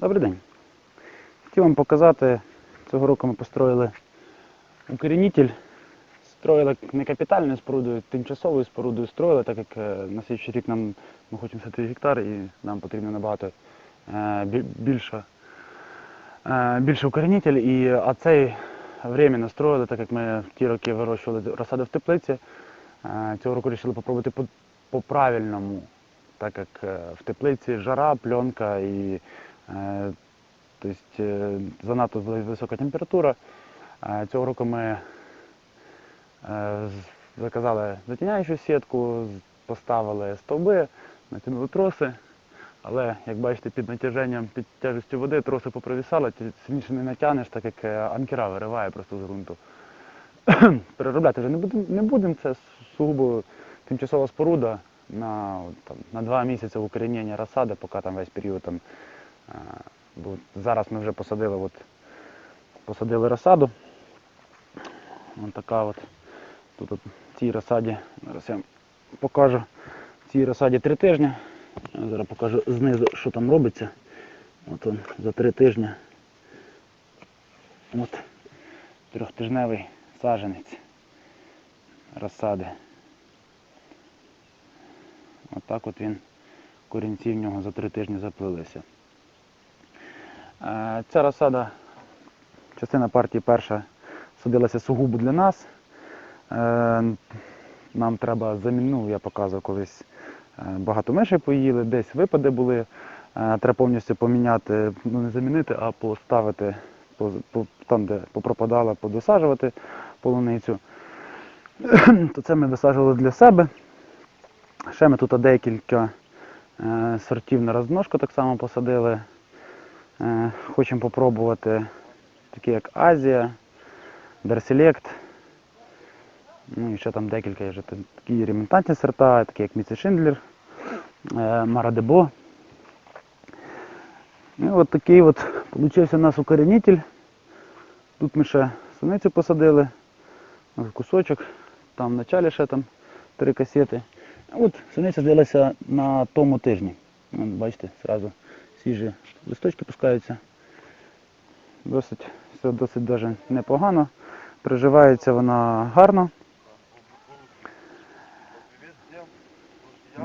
Добрий день. Хотів вам показати, цього року ми построїли укорінитель. Строїли не капітальною спорудою, тимчасовою спорудою строїли, так як е, на слідчий рік нам ми хочемо садити гектар і нам потрібно набагато е, більше, е, більше укорінитель. І, а цей временно строїли, так як ми в ті роки вирощували розсади в теплиці. Цього року вирішили попробувати по, по так як в теплиці жара, пленка і тобто, е, занадто висока температура. Е, Цього року ми е, заказали затіняючу сітку, поставили стовби, натягнули троси. Але, як бачите, під натяженням, під тяжестю води троси попровісали, сильніше не натягнеш, так як е, анкера вириває просто з ґрунту. Переробляти вже не будемо, не будемо, це сугубо тимчасова споруда на, там, на два місяці укорінення розсади, поки там весь період там. Бо зараз ми вже посадили, от, посадили розсаду. Ось така от. Тут от, цій розсаді, зараз я вам покажу, цій розсаді три тижні. Я зараз покажу знизу, що там робиться. От он, за три тижні. От трьохтижневий саджанець розсади. Отак от він, корінці в нього за три тижні заплилися. Е, Ця розсада, частина партії перша, садилася сугубо для нас. Е, Нам треба замін... ну, я показував колись, е, багато мишей поїли, десь випади були. Треба повністю поміняти, ну не замінити, а поставити по, там, де попропадала, подосаджувати полуницю. То це ми висаджували для себе. Ще ми тут декілька сортів на розножку так само посадили. Е, Хочемо попробувати такі як Азія, Дерселект. Ну і ще там декілька вже такі ремонтантні сорта, такі як Міці Шиндлер, е, Марадебо. І от такий от получився у нас укорінитель. Тут ми ще суницю посадили, кусочок, там в началі ще там три касети. От суниця з'явилася на тому тижні. Бачите, зразу свіжі листочки пускаються. Досить, все досить даже непогано. Приживається вона гарно.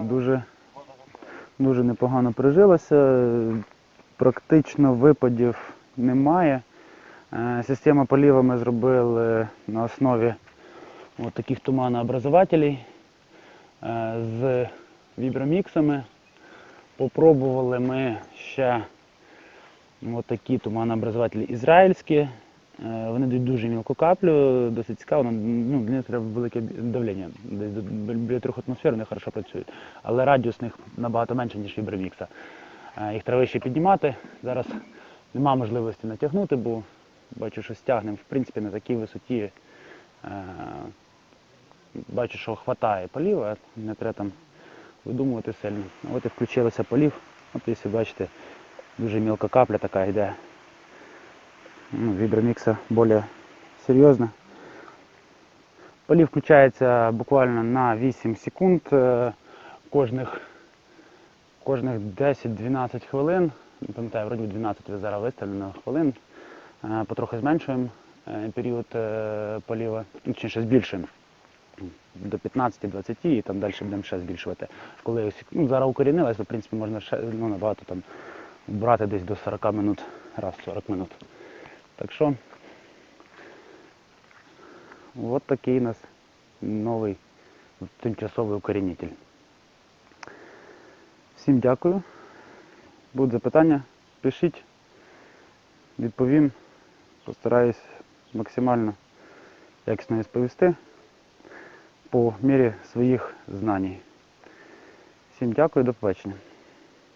Дуже, дуже непогано прижилася. Практично випадів немає. Е, Система поліва ми зробили на основі от таких туманообразователей е, з віброміксами. Попробували ми ще от такі туманообразователі ізраїльські. Е, Вони дають дуже мілку каплю, досить цікаво, ну, для них треба велике давлення. Десь біля трьох атмосфер вони хорошо працюють. Але радіус них набагато менше, ніж вібромікса. Е, Їх треба ще піднімати. Зараз нема можливості натягнути, бо бачу, що стягнемо в принципі на такій висоті. Е, Бачу, що вистачає полів, а не треба там видумувати сильно. От і включилося полів. От якщо бачите, дуже мілка капля така йде. Ну, вібромікса більш серйозна. Полів включається буквально на 8 секунд. е, Кожних, кожних 10-12 хвилин. Не пам'ятаю, вроді 12 ви зараз виставлено хвилин. Е, Потрохи зменшуємо е, період поліва, ну, точніше збільшуємо до 15-20 і там далі будемо ще збільшувати. Коли ну, зараз укорінилась, то в принципі можна ще ну, набагато там брати десь до 40 минут, раз в 40 минут. Так що от такий у нас новий тимчасовий укорінитель. Всім дякую. Будуть запитання, пишіть, відповім. Постараюсь максимально якісно відповісти по мірі своїх знань. Всім дякую, до побачення.